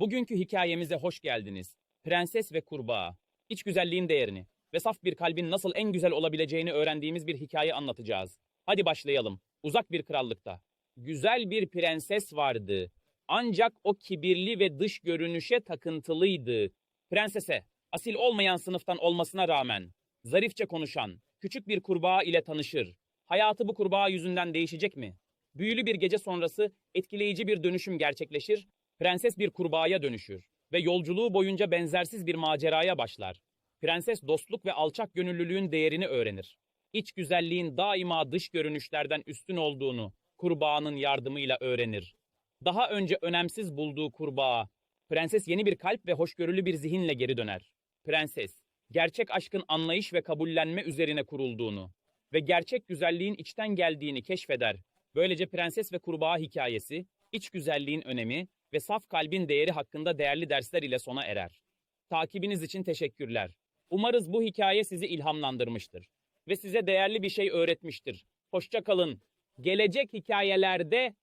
Bugünkü hikayemize hoş geldiniz. Prenses ve Kurbağa. İç güzelliğin değerini ve saf bir kalbin nasıl en güzel olabileceğini öğrendiğimiz bir hikaye anlatacağız. Hadi başlayalım. Uzak bir krallıkta. Güzel bir prenses vardı. Ancak o kibirli ve dış görünüşe takıntılıydı. Prensese, asil olmayan sınıftan olmasına rağmen, zarifçe konuşan, küçük bir kurbağa ile tanışır. Hayatı bu kurbağa yüzünden değişecek mi? Büyülü bir gece sonrası etkileyici bir dönüşüm gerçekleşir, prenses bir kurbağaya dönüşür ve yolculuğu boyunca benzersiz bir maceraya başlar. Prenses dostluk ve alçak gönüllülüğün değerini öğrenir. İç güzelliğin daima dış görünüşlerden üstün olduğunu kurbağanın yardımıyla öğrenir. Daha önce önemsiz bulduğu kurbağa, prenses yeni bir kalp ve hoşgörülü bir zihinle geri döner. Prenses, gerçek aşkın anlayış ve kabullenme üzerine kurulduğunu ve gerçek güzelliğin içten geldiğini keşfeder. Böylece prenses ve kurbağa hikayesi, iç güzelliğin önemi ve saf kalbin değeri hakkında değerli dersler ile sona erer. Takibiniz için teşekkürler. Umarız bu hikaye sizi ilhamlandırmıştır ve size değerli bir şey öğretmiştir. Hoşça kalın. Gelecek hikayelerde